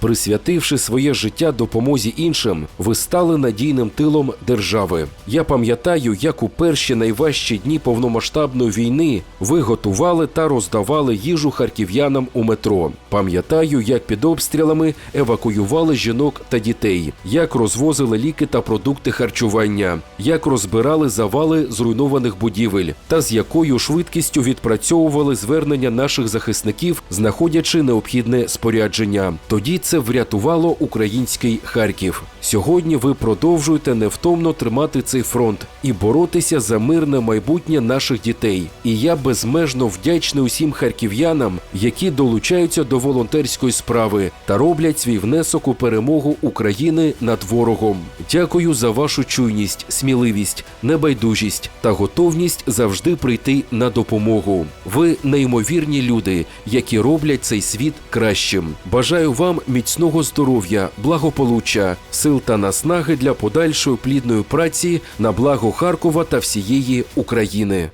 Присвятивши своє життя допомозі іншим, ви стали надійним тилом держави. Я пам'ятаю, як у перші найважчі дні повномасштабної війни ви готували та роздавали їжу харків'янам у метро. Пам'ятаю, як під обстрілами евакуювали жінок та дітей, як розвозили ліки та продукти харчування, як розбирали завали зруйнованих будівель, та з якою швидкістю відпрацьовували звернення наших захисників, знаходячи необхідне спорядження. Тоді це врятувало український Харків. Сьогодні ви продовжуєте невтомно тримати цей фронт і боротися за мирне майбутнє наших дітей. І я безмежно вдячний усім харків'янам, які долучаються до волонтерської справи та роблять свій внесок у перемогу України над ворогом. Дякую за вашу чуйність, сміливість, небайдужість та готовність завжди прийти на допомогу. Ви неймовірні люди, які роблять цей світ кращим. Бажаю вам міцного здоров'я, благополуччя, сил та наснаги для подальшої плідної праці на благо Харкова та всієї України.